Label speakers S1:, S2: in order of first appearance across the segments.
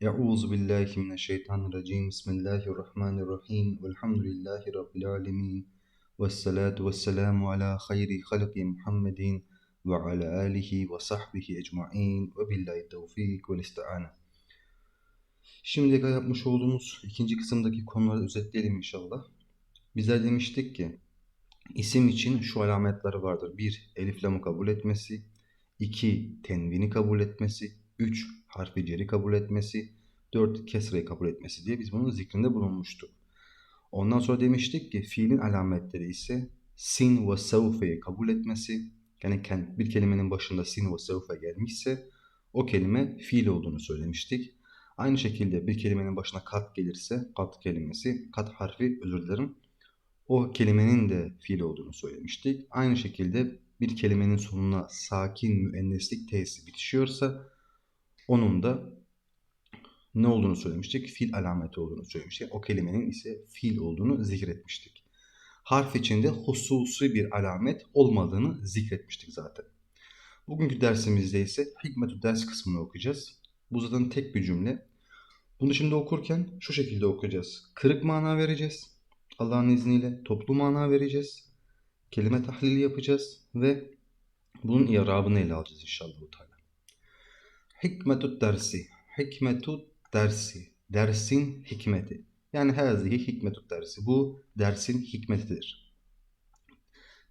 S1: Euzu billahi mineşşeytanirracim. Bismillahirrahmanirrahim. Velhamdülillahi rabbil alamin. Ves salatu vesselamu ala hayri halqi Muhammedin ve ala alihi ve sahbihi ecmaîn ve billahi tevfik ve isti'ane. Şimdiye kadar yapmış olduğumuz ikinci kısımdaki konuları özetleyelim inşallah. Bizler demiştik ki isim için şu alametler vardır. 1. Elif lamı kabul etmesi. 2. Tenvini kabul etmesi. 3. Harfi ceri kabul etmesi. 4. Kesreyi kabul etmesi diye biz bunun zikrinde bulunmuştuk. Ondan sonra demiştik ki fiilin alametleri ise sin ve sevfeyi kabul etmesi. Yani bir kelimenin başında sin ve sevfe gelmişse o kelime fiil olduğunu söylemiştik. Aynı şekilde bir kelimenin başına kat gelirse kat kelimesi, kat harfi özür dilerim. O kelimenin de fiil olduğunu söylemiştik. Aynı şekilde bir kelimenin sonuna sakin müenneslik t'si bitişiyorsa onun da ne olduğunu söylemiştik? Fil alameti olduğunu söylemiştik. O kelimenin ise fil olduğunu zikretmiştik. Harf içinde hususi bir alamet olmadığını zikretmiştik zaten. Bugünkü dersimizde ise hikmetü ders kısmını okuyacağız. Bu zaten tek bir cümle. Bunu şimdi okurken şu şekilde okuyacağız. Kırık mana vereceğiz. Allah'ın izniyle toplu mana vereceğiz. Kelime tahlili yapacağız ve bunun irabını ele alacağız inşallah. Hikmetü dersi. Hikmetü dersi. Dersin hikmeti. Yani hazihi hikmetü dersi. Bu dersin hikmetidir.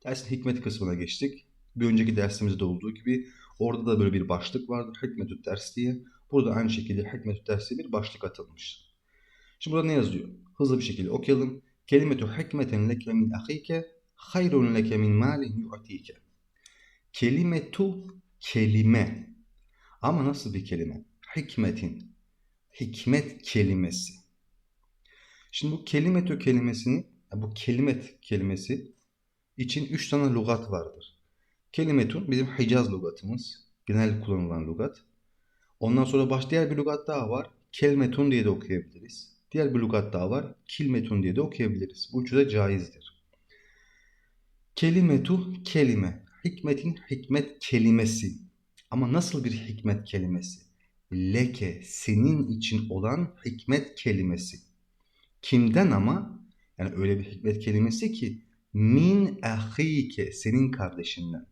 S1: Dersin hikmeti kısmına geçtik. Bir önceki dersimizde olduğu gibi orada da böyle bir başlık vardır. Hikmetü ders diye. Burada aynı şekilde hikmetü dersi bir başlık atılmış. Şimdi burada ne yazıyor? Hızlı bir şekilde okuyalım. Kelimetü hikmeten leke min ahike hayrun leke min malin yu'tike. Kelimetu kelime. Ama nasıl bir kelime? Hikmetin. Hikmet kelimesi. Şimdi bu kelimetü kelimesini, bu kelimet kelimesi için üç tane lugat vardır. Kelimetun bizim Hicaz lugatımız. Genel kullanılan lugat. Ondan sonra baş diğer bir lugat daha var. Kelmetun diye de okuyabiliriz. Diğer bir lugat daha var. Kilmetun diye de okuyabiliriz. Bu üçü de caizdir. Kelimetu kelime. Hikmetin hikmet kelimesi. Ama nasıl bir hikmet kelimesi? Leke senin için olan hikmet kelimesi. Kimden ama? Yani öyle bir hikmet kelimesi ki min ahike senin kardeşinden.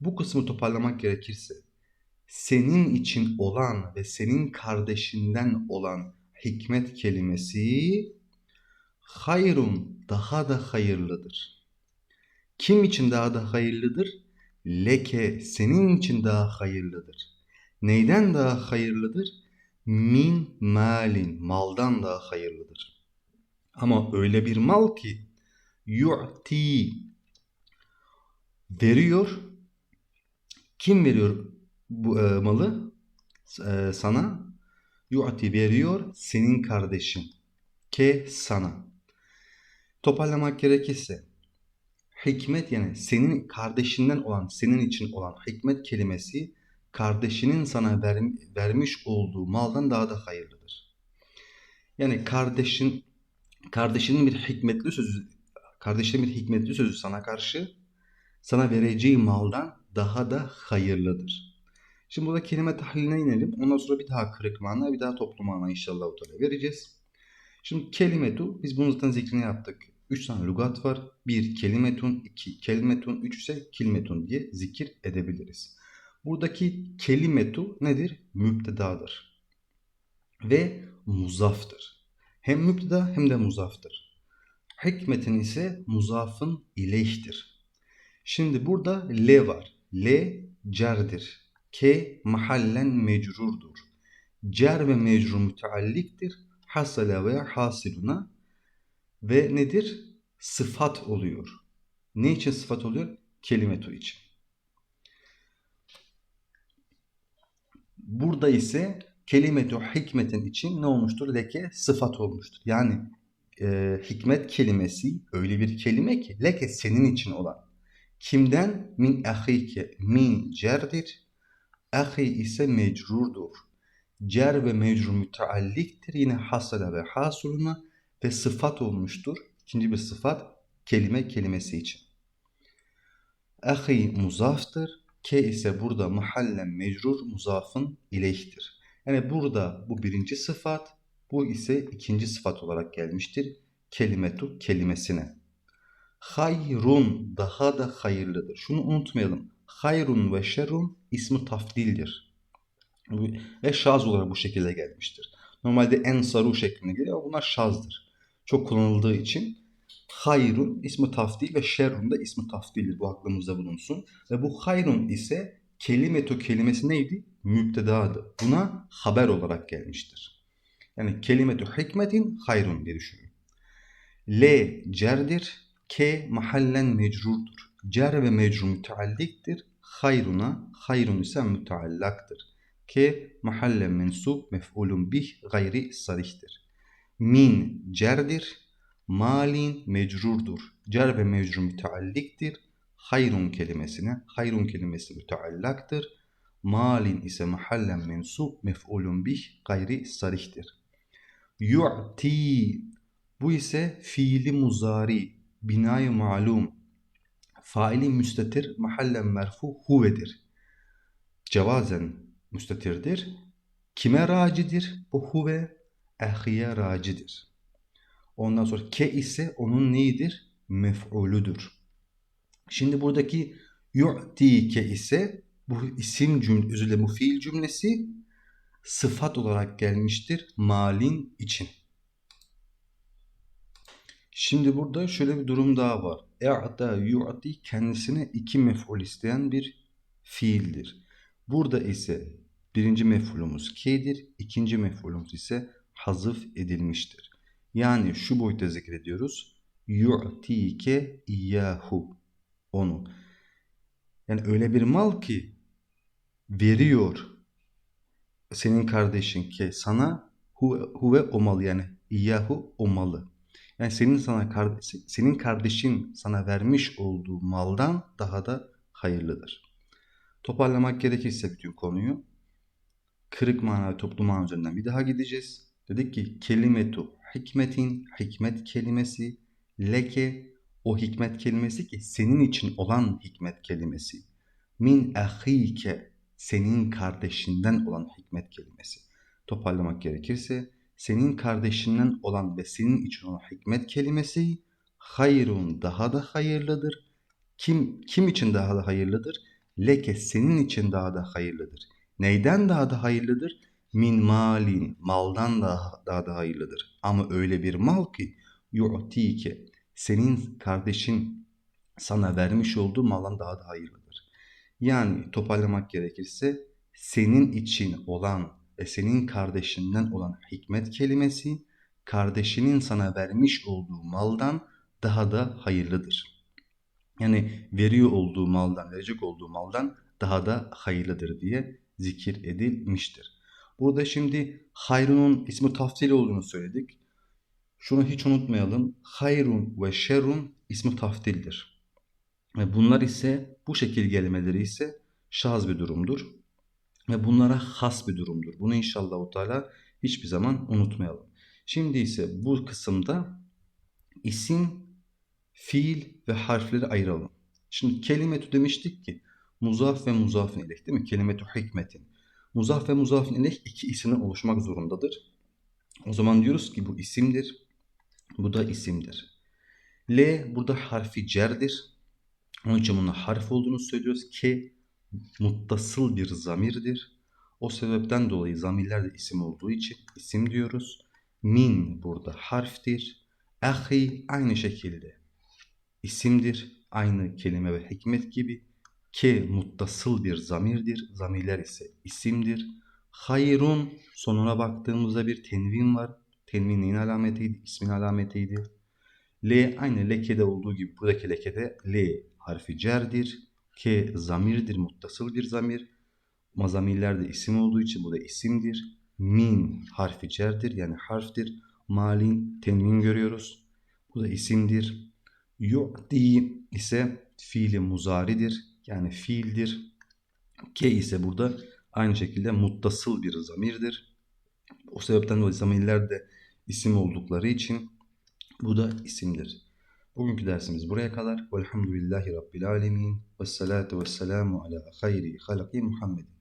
S1: Bu kısmı toparlamak gerekirse senin için olan ve senin kardeşinden olan hikmet kelimesi hayrun daha da hayırlıdır. Kim için daha da hayırlıdır? Leke senin için daha hayırlıdır. Neyden daha hayırlıdır? Min malin maldan daha hayırlıdır. Ama öyle bir mal ki yu'ti veriyor. Kim veriyor bu e, malı? E, sana yu'ti veriyor senin kardeşin. Ke sana. Toparlamak gerekirse hikmet yani senin kardeşinden olan, senin için olan hikmet kelimesi kardeşinin sana ver, vermiş olduğu maldan daha da hayırlıdır. Yani kardeşin kardeşinin bir hikmetli sözü kardeşinin bir hikmetli sözü sana karşı sana vereceği maldan daha da hayırlıdır. Şimdi burada kelime tahliline inelim. Ondan sonra bir daha kırık mana, bir daha toplu mana inşallah vereceğiz. Şimdi kelimetu, biz bunu zaten zikrini yaptık. Üç tane lugat var. Bir kelimetun, iki kelimetun, üç ise kilmetun diye zikir edebiliriz. Buradaki kelimetu nedir? Müptedadır. Ve muzaftır. Hem müpteda hem de muzaftır. Hikmetin ise muzafın ileyhtir. Şimdi burada le var. Le cerdir. Ke mahallen mecrurdur. Cer ve mecrur mütealliktir. Hasale veya hasiluna ve nedir? Sıfat oluyor. Ne için sıfat oluyor? Kelimetu için. Burada ise kelimetu hikmetin için ne olmuştur? Leke sıfat olmuştur. Yani e, hikmet kelimesi öyle bir kelime ki leke senin için olan. Kimden? Min ahike. Min cerdir. Ahi ise mecrurdur. Cer ve mecrur mütealliktir. Yine hasala ve hasuluna ve sıfat olmuştur. İkinci bir sıfat kelime kelimesi için. Ahi muzaftır. Ke ise burada mahallen mecrur muzafın ileyhtir. Yani burada bu birinci sıfat, bu ise ikinci sıfat olarak gelmiştir. Kelimetu kelimesine. Hayrun daha da hayırlıdır. Şunu unutmayalım. Hayrun ve şerrun ismi tafdildir. Ve şaz olarak bu şekilde gelmiştir. Normalde en saru şeklinde geliyor ama bunlar şazdır. Çok kullanıldığı için hayrun ismi tafdil ve şerrun da ismi tafdildir. Bu aklımızda bulunsun. Ve bu hayrun ise kelimetu kelimesi neydi? Müptedadı. Buna haber olarak gelmiştir. Yani kelimetu hikmetin hayrun diye düşünün. L cerdir. K mahallen mecrurdur. Cer ve mecrur mütealliktir. Hayruna, hayrun ise müteallaktır. K mahallen mensup mef'ulun bih gayri sarihtir. Min cerdir. Malin mecrurdur. Cer ve mecrur mütealliktir. Hayrun kelimesine, hayrun kelimesi müteallaktır. Malin ise mahallen mensup mef'ulun bih gayri sarihtir. Yu'ti bu ise fiili muzari, binayı malum, faili müstetir, mahallen merfu huvedir. Cevazen müstetirdir. Kime racidir? Bu huve ehiye racidir. Ondan sonra ke ise onun neyidir? Mef'uludur. Şimdi buradaki yu'tike ise bu isim cümle, özür dilerim, bu fiil cümlesi sıfat olarak gelmiştir malin için. Şimdi burada şöyle bir durum daha var. E'da yu'ti kendisine iki mef'ul isteyen bir fiildir. Burada ise birinci mef'ulumuz ke'dir, ikinci mef'ulumuz ise hazıf edilmiştir. Yani şu boyutta zikrediyoruz. Yu'tike iyyahu. Onu. Yani öyle bir mal ki veriyor senin kardeşin ki sana huve, huve o malı yani iyyahu o malı. Yani senin sana senin kardeşin sana vermiş olduğu maldan daha da hayırlıdır. Toparlamak gerekirse bütün konuyu kırık mana toplu mana üzerinden bir daha gideceğiz. Dedik ki kelimetu hikmetin hikmet kelimesi leke o hikmet kelimesi ki senin için olan hikmet kelimesi min ahike senin kardeşinden olan hikmet kelimesi. Toparlamak gerekirse senin kardeşinden olan ve senin için olan hikmet kelimesi hayrun daha da hayırlıdır. Kim kim için daha da hayırlıdır? Leke senin için daha da hayırlıdır. Neyden daha da hayırlıdır? Min malin maldan daha, daha da hayırlıdır. Ama öyle bir mal ki yu'tike senin kardeşin sana vermiş olduğu maldan daha da hayırlıdır. Yani toparlamak gerekirse senin için olan ve senin kardeşinden olan hikmet kelimesi kardeşinin sana vermiş olduğu maldan daha da hayırlıdır. Yani veriyor olduğu maldan, verecek olduğu maldan daha da hayırlıdır diye zikir edilmiştir. Burada şimdi hayrunun ismi tafsili olduğunu söyledik. Şunu hiç unutmayalım. Hayrun ve şerrun ismi taftildir. Ve bunlar ise bu şekil gelmeleri ise şaz bir durumdur. Ve bunlara has bir durumdur. Bunu inşallah Teala hiçbir zaman unutmayalım. Şimdi ise bu kısımda isim, fiil ve harfleri ayıralım. Şimdi kelimetu demiştik ki muzaf ve muzafin ileyh değil mi? Kelimetu hikmetin. Muzaf ve muzafin ileyh iki isimden oluşmak zorundadır. O zaman diyoruz ki bu isimdir. Bu da isimdir. L burada harfi cerdir. Onun için bunun harf olduğunu söylüyoruz ki muttasıl bir zamirdir. O sebepten dolayı zamirler de isim olduğu için isim diyoruz. Min burada harftir. Ahi aynı şekilde isimdir. Aynı kelime ve hikmet gibi. Ke muttasıl bir zamirdir. Zamirler ise isimdir. Hayrun sonuna baktığımızda bir tenvin var. Tenvin neyin alametiydi? İsmin alametiydi. L aynı lekede olduğu gibi buradaki lekede L harfi cerdir. K zamirdir, muttasıl bir zamir. Mazamirler de isim olduğu için bu da isimdir. Min harfi cerdir yani harftir. Malin tenvin görüyoruz. Bu da isimdir. Yu'ti ise fiili muzaridir. Yani fiildir. K ise burada aynı şekilde muttasıl bir zamirdir. O sebepten dolayı zamirler de isim oldukları için bu da isimdir. Bugünkü dersimiz buraya kadar. Velhamdülillahi Rabbil Alemin. Vessalatu vesselamu ala hayri halaki Muhammedin.